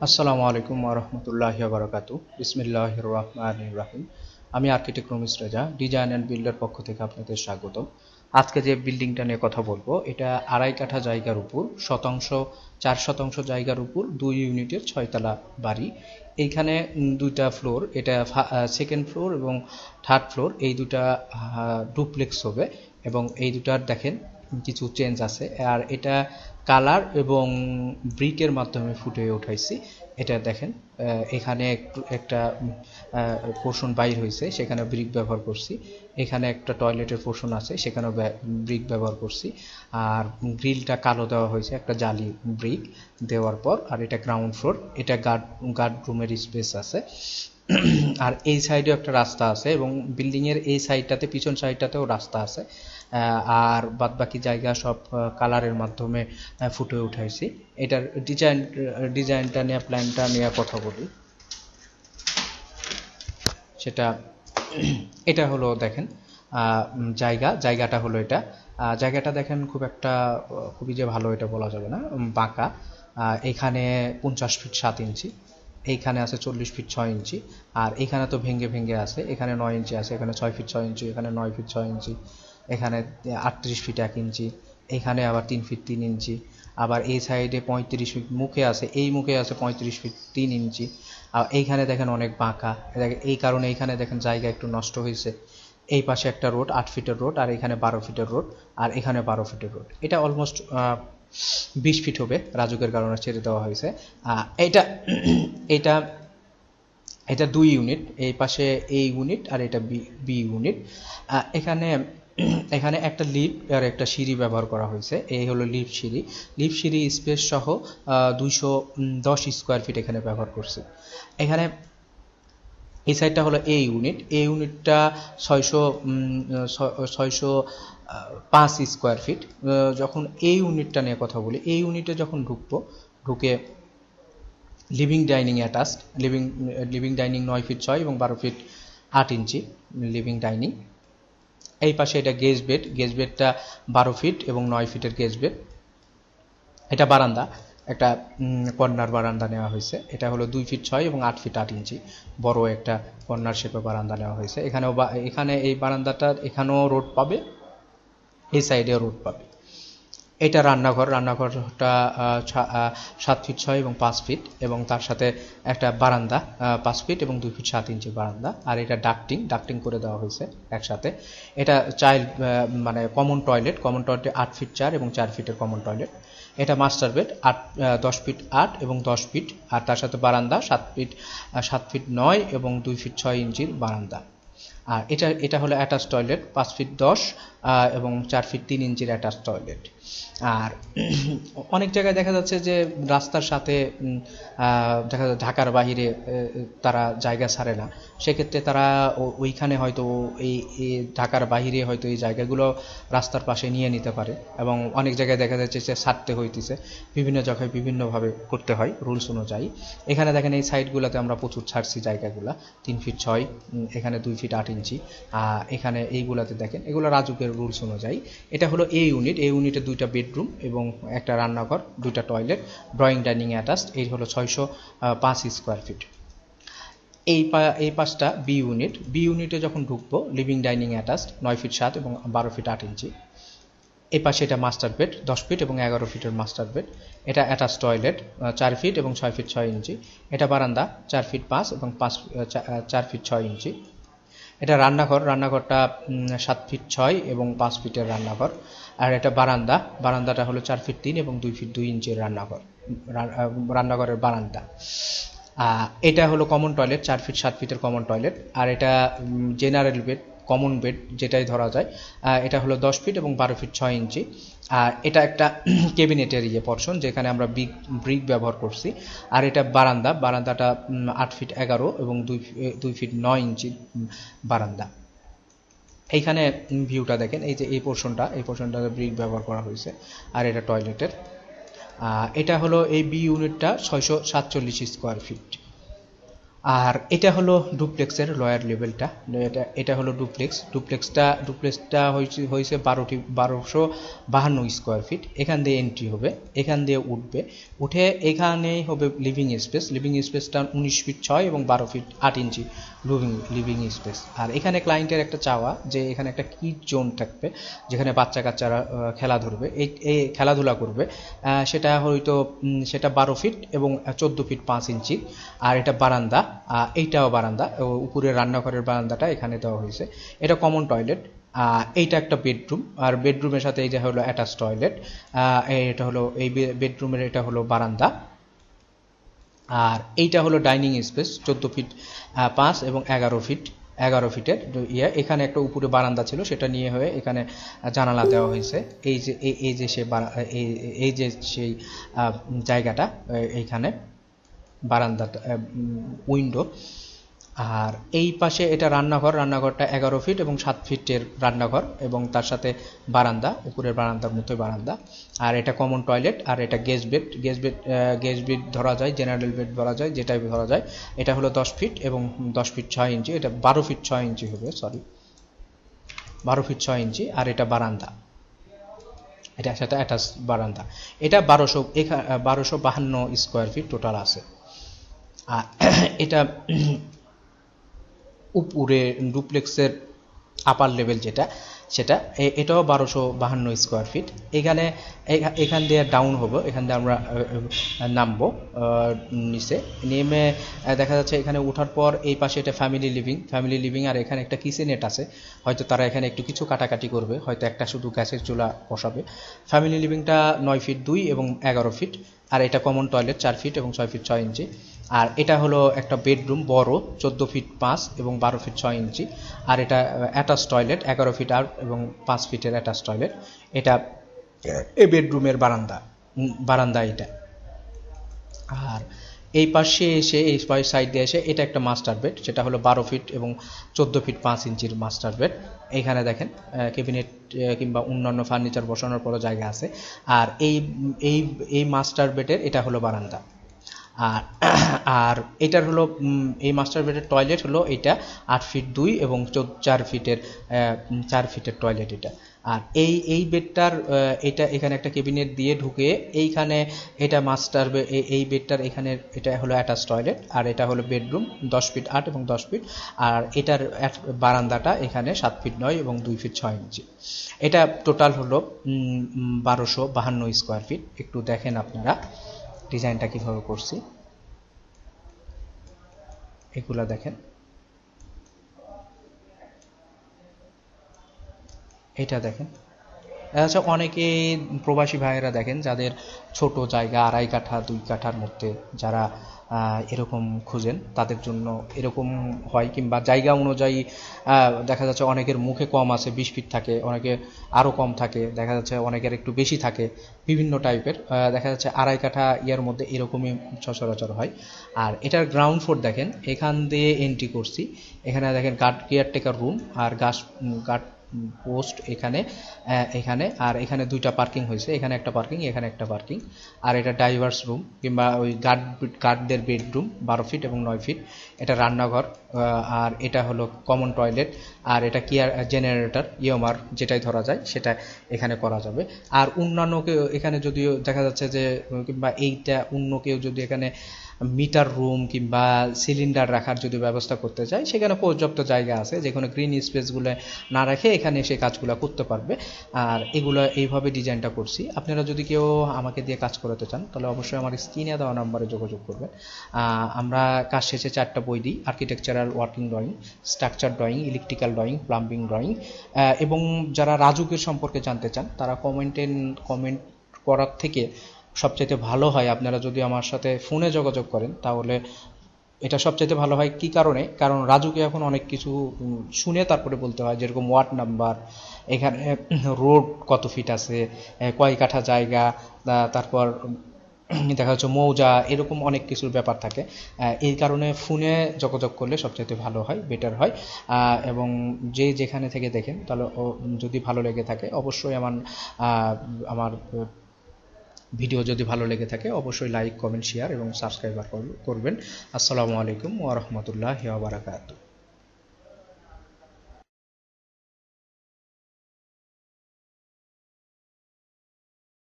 আসসালামু আলাইকুম ওরহমতুল্লাহি বারকাত বিসমিল্লাহ রহমান রাহিম। আমি architect Ramis Reza, design and builder পক্ষ থেকে আপনাদের স্বাগত আজকে যে বিল্ডিংটা নিয়ে কথা বলব, এটা আড়াই কাঠা জায়গার উপর, শতাংশ, চার শতাংশ জায়গার উপর, দুই ইউনিটের ছয়তলা বাড়ি। এইখানে দুইটা ফ্লোর, এটা সেকেন্ড ফ্লোর এবং থার্ড ফ্লোর। এই দুটা ডুপ্লেক্স হবে এবং এই দুটার দেখেন কিছু চেঞ্জ আছে। আর এটা কালার এবং ব্রিকের মাধ্যমে ফুটিয়ে উঠাইছি। এটা দেখেন এখানে একটু একটা পোর্শন বাইর হয়েছে সেখানে ব্রিক ব্যবহার করছি। এখানে একটা টয়লেটের পোর্শন আছে, সেখানেও ব্রিক ব্যবহার করছি। আর গ্রিলটা কালো দেওয়া হয়েছে, একটা জালি ব্রিক দেওয়ার পর। আর এটা গ্রাউন্ড ফ্লোর এটা গার্ড গার্ড রুমের স্পেস আছে। আর এই সাইডেও একটা রাস্তা আছে এবং বিল্ডিং এর এই সাইডটাতে, পিছন সাইডটাতেও রাস্তা আছে। আর বাদবাকি জায়গা সব কালারের মাধ্যমে ফুটে উঠাইছি এটার ডিজাইন ডিজাইনটা নিয়ে প্ল্যানটা নিয়ে কথা বলি। সেটা, এটা হলো দেখেন জায়গা। জায়গাটা হলো এটা। জায়গাটা দেখেন খুব একটা, খুবই যে ভালো এটা বলা যাবে না। বাঁকা। এখানে পঞ্চাশ ফিট সাত ইঞ্চি এইখানে আছে চল্লিশ ফিট ছয় ইঞ্চি, আর এখানে তো ভেঙ্গে ভেঙ্গে আছে। এখানে নয় ইঞ্চি আছে, এখানে ছয় ফিট ছয় ইঞ্চি, এখানে নয় ফিট ছয় ইঞ্চি, এখানে আটত্রিশ ফিট এক ইঞ্চি, এখানে আবার তিন ফিট তিন ইঞ্চি, আবার এই সাইডে পঁয়ত্রিশ ফিট মুখে আছে, এই মুখে আছে পঁয়ত্রিশ ফিট তিন ইঞ্চি। আর এইখানে দেখেন অনেক বাঁকা দেখেন এই কারণে এইখানে দেখেন জায়গা একটু নষ্ট হয়েছে। এই পাশে একটা রোড, আট ফিটের রোড, আর এখানে বারো ফিটের রোড, আর এখানে বারো ফিটের রোড। এটা অলমোস্ট বিশ ফিট হবে, রাজুকের কারণে ছেড়ে দেওয়া হয়েছে। এটা এটা এটা দুই ইউনিট এই পাশে এ ইউনিট আর এটা বি ইউনিট এখানে এখানে একটা লিফট আর একটা সিঁড়ি ব্যবহার করা হয়েছে। এই হলো লিফট সিঁড়ি। লিফট সিঁড়ি স্পেস সহ দুইশো দশ স্কোয়ার ফিট এখানে ব্যবহার করছে। এখানে, এই সাইডটা হলো এ ইউনিট এ ইউনিটটা ছয়শো ছয়শো পাঁচ স্কোয়ার ফিট যখন এই ইউনিটটা নিয়ে কথা বলি, এই ইউনিটে যখন ঢুকবো, ঢুকে living dining attached living living dining নয় ফিট ছয় এবং বারো ফিট আট ইঞ্চি লিভিং ডাইনিং এই পাশে এটা গেজ বেড গেজ বেডটা বারো ফিট এবং নয় ফিটের গেজ বেড এটা বারান্দা, একটা কর্নার বারান্দা নেওয়া হয়েছে। এটা হলো দুই ফিট ছয় এবং আট ফিট আট ইঞ্চি। বড় একটা কর্নার শেপে বারান্দা নেওয়া হয়েছে। এখানেও এখানে এই বারান্দাটা এখানেও রোড পাবে এই সাইডে রোড পাবে এটা রান্নাঘর, রান্নাঘরটা সাত ফিট ছয় এবং পাঁচ ফিট এবং তার সাথে একটা বারান্দা পাঁচ ফিট এবং দুই ফিট সাত ইঞ্চি বারান্দা। আর এটা ডাক্টিং ডাক্টিং করে দেওয়া হয়েছে একসাথে। এটা চাইল্ড মানে কমন টয়লেট কমন টয়লেটে আট ফিট চার এবং চার ফিটের কমন টয়লেট এটা মাস্টার বেড আট দশ ফিট আট এবং দশ ফিট আর তার সাথে বারান্দা, সাত ফিট সাত ফিট নয় এবং দুই ফিট ছয় ইঞ্চির বারান্দা। আর এটা এটা হলো অ্যাটাচ টয়লেট পাঁচ ফিট দশ এবং চার ফিট তিন ইঞ্চির অ্যাটাচ টয়লেট আর অনেক জায়গায় দেখা যাচ্ছে যে রাস্তার সাথে দেখা যাচ্ছে ঢাকার বাহিরে তারা জায়গা ছাড়ে না। সেক্ষেত্রে তারা ওইখানে হয়তো এই এই ঢাকার বাহিরে হয়তো এই জায়গাগুলো রাস্তার পাশে নিয়ে নিতে পারে এবং অনেক জায়গায় দেখা যাচ্ছে যে ছাড়তে হইতেছে। বিভিন্ন জায়গায় বিভিন্নভাবে করতে হয় রুলস অনুযায়ী। এখানে দেখেন এই সাইডগুলোতে আমরা প্রচুর ছাড়ছি জায়গাগুলা, তিন ফিট ছয় এখানে দুই ফিট আট ইঞ্চি। আর এখানে এইগুলাতে দেখেন, এগুলো রাজুকের রুলস অনুযায়ী। এটা হলো এ ইউনিট এই ইউনিটে দুইটা বেডরুম এবং একটা রান্নাঘর, দুইটা টয়লেট, ড্রয়িং ডাইনিং অ্যাটাচড, এই হলো ছয়শো পাঁচ স্কোয়ার ফিট। এই পা, এই পাশটা বি ইউনিট বি ইউনিটে যখন ঢুকবো লিভিং ডাইনিং অ্যাটাচড নয় ফিট সাত এবং বারো ফিট আট ইঞ্চি। এই পাশে এটা মাস্টার বেড দশ ফিট এবং এগারো ফিটের মাস্টার বেড এটা অ্যাটাচ টয়লেট চার ফিট এবং ছয় ফিট ছয় ইঞ্চি। এটা বারান্দা, চার ফিট পাঁচ এবং পাঁচ চার ফিট ছয় ইঞ্চি। এটা রান্নাঘর, রান্নাঘরটা সাত ফিট ছয় এবং পাঁচ ফিটের রান্নাঘর। আর এটা বারান্দা, বারান্দাটা হলো চার ফিট তিন এবং দুই ফিট দুই ইঞ্চের রান্নাঘর রান্নাঘরের বারান্দা। এটা হলো কমন টয়লেট চার ফিট, সাত ফিটের কমন টয়লেট আর এটা জেনারেল বেড কমন বেড যেটাই ধরা যায় এটা হলো দশ ফিট এবং বারো ফিট ছয় ইঞ্চি। আর এটা একটা ক্যাবিনেটের ইয়ে পর্শন যেখানে আমরা বিগ ব্রিক ব্যবহার করছি। আর এটা বারান্দা, বারান্দাটা আট ফিট এগারো এবং দুই দুই ফিট নয় ইঞ্চি বারান্দা। এইখানে ভিউটা দেখেন, এই যে এই পোর্শনটা এই পোর্শনটা ব্রিক ব্যবহার করা হয়েছে। আর এটা টয়লেটের এটা হলো এই বি ইউনিটটা ছয়শো সাতচল্লিশ স্কোয়ার ফিট আর এটা হলো ডুপ্লেক্সের লয়ার লেভেলটা। এটা এটা হলো ডুপ্লেক্স। ডুপ্লেক্সটা ডুপ্লেক্সটা হয়েছে হয়েছে বারোটি, বারোশো বাহান্ন স্কোয়ার ফিট এখান দিয়ে এন্ট্রি হবে, এখান দিয়ে উঠবে। উঠে এখানেই হবে লিভিং স্পেস লিভিং স্পেসটা উনিশ ফিট ছয় এবং বারো ফিট আট ইঞ্চি লিভিং লিভিং স্পেস আর এখানে ক্লায়েন্টের একটা চাওয়া যে এখানে একটা কিট জোন থাকবে, যেখানে বাচ্চা কাচ্চারা খেলা ধরবে। এই খেলাধুলা করবে। সেটা হয়তো সেটা বারো ফিট এবং চোদ্দ ফিট পাঁচ ইঞ্চি। আর এটা বারান্দা এইটাও বারান্দা। ও উপরের রান্নাঘরের বারান্দাটা এখানে দেওয়া হয়েছে। এটা কমন টয়লেট এইটা একটা বেডরুম আর বেডরুমের সাথে এই যে হলো অ্যাটাচ টয়লেট এটা হলো, এই বেডরুমের এটা হলো বারান্দা। আর এইটা হলো ডাইনিং স্পেস, চোদ্দ ফিট পাঁচ এবং এগারো ফিট, এগারো ফিটের ইয়ে। এখানে একটা উপরে বারান্দা ছিল, সেটা নিয়ে হয়ে এখানে জানালা দেওয়া হয়েছে। এই যে, এই- যে সে এই যে সেই জায়গাটা এইখানে বারান্দাটা উইন্ডো। আর এই পাশে এটা রান্নাঘর, রান্নাঘরটা এগারো ফিট এবং সাত ফিটের রান্নাঘর এবং তার সাথে বারান্দা, উপরের বারান্দার মতোই বারান্দা। আর এটা কমন টয়লেট আর এটা guest bed guest bed guest bed ধরা যায় জেনারেল বেড ধরা যায়, যেটাই ধরা যায়। এটা হলো দশ ফিট এবং দশ ফিট ছয় ইঞ্চি, এটা বারো ফিট ছয় ইঞ্চি হবে সরি বারো ফিট ছয় ইঞ্চি, আর এটা বারান্দা। এটা সাথে অ্যাটাচ বারান্দা। এটা বারোশো, এখা, বারোশো বাহান্ন স্কোয়ার ফিট টোটাল আছে। আর এটা উপরে ডুপ্লেক্সের আপার লেভেল যেটা, সেটা এটাও বারোশো বাহান্ন স্কোয়ার ফিট এখানে এখান দিয়ে ডাউন হব, এখান দিয়ে আমরা নামবো নিচে। নেমে দেখা যাচ্ছে এখানে ওঠার পর এই পাশে এটা ফ্যামিলি লিভিং ফ্যামিলি লিভিং আর এখানে একটা কিচেনেট আছে। হয়তো তারা এখানে একটু কিছু কাটাকাটি করবে, হয়তো একটা শুধু গ্যাসের চুলা বসাবে। ফ্যামিলি লিভিংটা নয় ফিট দুই এবং এগারো ফিট আর এটা কমন টয়লেট চার ফিট এবং ছয় ফিট ছয় ইঞ্চি। আর এটা হলো একটা বেডরুম বড় চোদ্দ ফিট পাঁচ এবং বারো ফিট ছয় ইঞ্চি। আর এটা অ্যাটাচ টয়লেট এগারো ফিট আর এবং পাঁচ ফিটের অ্যাটাচ টয়লেট এটা এই বেডরুমের বারান্দা বারান্দা এটা। আর এই পাশে এসে এই সাইড দিয়ে এসে এটা একটা মাস্টার বেড সেটা হলো বারো ফিট এবং চোদ্দ ফিট পাঁচ ইঞ্চির মাস্টার বেড এখানে দেখেন ক্যাবিনেট কিংবা অন্যান্য ফার্নিচার বসানোর পরও জায়গা আছে। আর এই এই এই মাস্টার বেডের এটা হলো বারান্দা। আর আর এটার হলো এই মাস্টার বেডের টয়লেট হলো এটা আট ফিট দুই এবং চার ফিটের চার ফিটের টয়লেট এটা। আর এই এই বেডটার এটা এখানে একটা কেবিনেট দিয়ে ঢুকে এইখানে এটা মাস্টার এই- বেডটার এখানে এটা হলো অ্যাটাচ টয়লেট আর এটা হলো বেডরুম দশ ফিট আট এবং দশ ফিট আর এটার বারান্দাটা এখানে সাত ফিট নয় এবং দুই ফিট ছয় ইঞ্চি। এটা টোটাল হলো বারোশো বাহান্ন স্কোয়ার ফিট একটু দেখেন আপনারা। ডিজাইনটা কীভাবে করছি, এগুলা দেখেন। এটা দেখেন। আচ্ছা অনেকে প্রবাসী ভাইয়েরা দেখেন, যাদের ছোট জায়গা আড়াই কাঠা, দুই কাঠার মধ্যে যারা এরকম খুঁজেন, তাদের জন্য এরকম হয় কিংবা জায়গা অনুযায়ী দেখা যাচ্ছে অনেকের মুখে কম আছে বিশ ফিট থাকে, অনেকে আরও কম থাকে, দেখা যাচ্ছে অনেকের একটু বেশি থাকে, বিভিন্ন টাইপের দেখা যাচ্ছে আড়াই কাঠা ইয়ার মধ্যে এরকমই সচরাচর হয়। আর এটার গ্রাউন্ড ফ্লোর দেখেন, এখান দিয়ে এন্ট্রি করছি, এখানে দেখেন গার্ড কেয়ারটেকার রুম আর গাছ গার্ড পোস্ট এখানে এখানে, আর এখানে দুইটা পার্কিং হয়েছে। এখানে একটা পার্কিং, এখানে একটা পার্কিং। আর এটা ডাইভার্স রুম কিংবা ওই গার্ড গার্ডদের বেডরুম বারো ফিট এবং নয় ফিট এটা রান্নাঘর আর এটা হলো কমন টয়লেট আর এটা কেয়ার জেনারেটর ইওমার যেটাই ধরা যায়, সেটা এখানে করা যাবে। আর অন্যান্য কেউ এখানে যদিও দেখা যাচ্ছে যে, কিংবা এইটা অন্য কেউ যদি এখানে মিটার রুম কিংবা সিলিন্ডার রাখার যদি ব্যবস্থা করতে চায় সেখানে পর্যাপ্ত জায়গা আছে, যেখানে গ্রিন স্পেসগুলো না রেখে এখানে সে কাজগুলো করতে পারবে। আর এগুলো এইভাবে ডিজাইনটা করছি। আপনারা যদি কেউ আমাকে দিয়ে কাজ করাতে চান, তাহলে অবশ্যই আমার স্ক্রিনে দেওয়া নাম্বারে যোগাযোগ করবেন। আমরা কাজ শেষে চারটা বই দিই architectural working drawing structure drawing electrical drawing plumbing drawing এবং যারা রাজুকের সম্পর্কে জানতে চান, তারা কমেন্টেন কমেন্ট করার থেকে সবচাইতে ভালো হয় আপনারা যদি আমার সাথে ফোনে যোগাযোগ করেন, তাহলে এটা সবচাইতে ভালো হয়। কি কারণে? কারণ রাজুকে এখন অনেক কিছু শুনে তারপরে বলতে হয়, যেরকম ওয়ার্ড নাম্বার, এখানে রোড কত ফিট আছে কয় কাঠা জায়গা তারপর দেখা যাচ্ছে মৌজা, এরকম অনেক কিছুর ব্যাপার থাকে। এই কারণে ফোনে যোগাযোগ করলে সবচাইতে ভালো হয় বেটার হয়। এবং যে যেখানে থেকে দেখেন, তাহলে যদি ভালো লেগে থাকে, অবশ্যই আমার আমার ভিডিও যদি ভালো লেগে থাকে, অবশ্যই লাইক কমেন্ট শেয়ার এবং সাবস্ক্রাইবার করবেন। আসসালামু আলাইকুম ওয়া বারাকাতুহু।